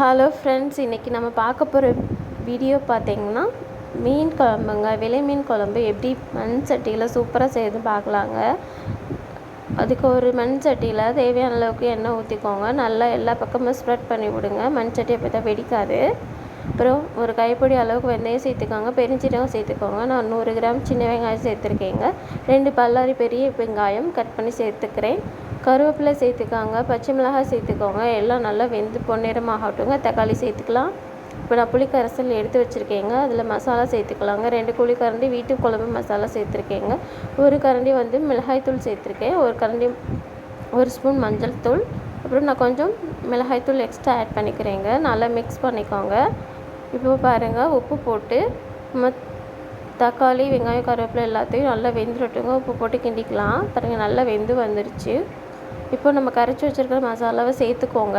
Hello friends இன்றைக்கி நம்ம பார்க்க போகிற வீடியோ பார்த்தீங்கன்னா மீன் குழம்புங்க. விலை மீன் குழம்பு எப்படி மண் சட்டியில் சூப்பராக செய்து பார்க்கலாங்க. அதுக்கு ஒரு மண் சட்டியில் தேவையான அளவுக்கு எண்ணெய் ஊற்றிக்கோங்க நல்லா எல்லா பக்கமும் ஸ்ப்ரெட் பண்ணி விடுங்க. மண் சட்டி அப்போ தான் வெடிக்காது. அப்புறம் ஒரு கைப்பிடி அளவுக்கு வெந்தயம் சேர்த்துக்கோங்க. பெருஞ்சீரகம் சேர்த்துக்கோங்க. நான் நூறு கிராம் சின்ன வெங்காயம் சேர்த்துருக்கேங்க. ரெண்டு பல்லாரி பெரிய வெங்காயம் கட் பண்ணி சேர்த்துக்கிறேன். கருவேப்பிலை சேர்த்துக்காங்க பச்சை மிளகாய் சேர்த்துக்கோங்க. எல்லாம் நல்லா வெந்து பொன்னிறமாகட்டுங்க. தக்காளி சேர்த்துக்கலாம். இப்போ நான் புளிக்கரைசல் எடுத்து வச்சுருக்கேங்க. அதில் மசாலா சேர்த்துக்கலாங்க. ரெண்டு குழி கரண்டி வீட்டு குழம்பு மசாலா சேர்த்துருக்கேங்க. ஒரு கரண்டி வந்து மிளகாய்த்தூள் சேர்த்துருக்கேன். ஒரு கரண்டி ஒரு ஸ்பூன் மஞ்சள் தூள். அப்புறம் நான் கொஞ்சம் மிளகாய்த்தூள் எக்ஸ்ட்ரா ஆட் பண்ணிக்கிறேங்க. நல்லா மிக்ஸ் பண்ணிக்கோங்க. இப்போ பாருங்கள் உப்பு போட்டு தக்காளி வெங்காயம் கருவேப்பிலை எல்லாத்தையும் நல்லா வெந்துடட்டுங்க. உப்பு போட்டு கிண்டிக்கலாம். பாருங்கள் நல்லா வெந்து வந்துருச்சு. இப்போ நம்ம கரைச்சி வச்சுருக்கிற மசாலாவை சேர்த்துக்கோங்க.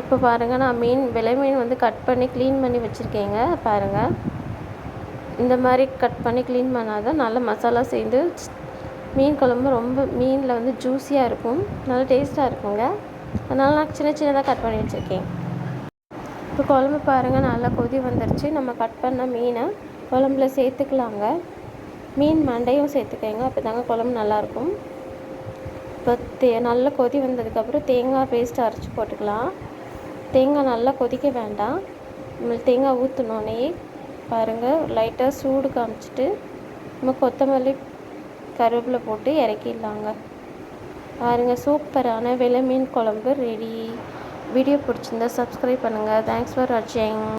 இப்போ பாருங்கள் நான் மீன் விலை மீன் வந்து கட் பண்ணி க்ளீன் பண்ணி வச்சுருக்கேங்க பாருங்கள் இந்த மாதிரி கட் பண்ணி க்ளீன் பண்ணால் தான் நல்ல மசாலா சேர்ந்து மீன் குழம்பு ரொம்ப மீனில் வந்து ஜூஸியாக இருக்கும் நல்லா டேஸ்ட்டாக இருக்குங்க. அதனால் நான் சின்ன சின்னதாக கட் பண்ணி வச்சுருக்கேன். இப்போ குழம்பு பாருங்கள் நல்லா கொதி வந்துருச்சு. நம்ம கட் பண்ண மீனை குழம்புல சேர்த்துக்கலாங்க. மீன் மண்டையும் சேர்த்துக்கோங்க அப்போ தாங்க குழம்பு நல்லாயிருக்கும். இப்போ தே நல்லா கொதி வந்ததுக்கப்புறம் தேங்காய் பேஸ்ட்டு அரைச்சி போட்டுக்கலாம். தேங்காய் நல்லா கொதிக்க வேண்டாம். நம்மளுக்கு தேங்காய் ஊற்றினோன்னே பாருங்கள் லைட்டாக சூடு காமிச்சிட்டு நம்ம கொத்தமல்லி கருவேப்பிலை போட்டு இறக்கிடலாங்க. பாருங்கள் சூப்பரான விலை மீன் குழம்பு ரெடி வீடியோ பிடிச்சிருந்தா சப்ஸ்கிரைப் பண்ணுங்கள் தேங்க்ஸ் ஃபார் வாட்சிங்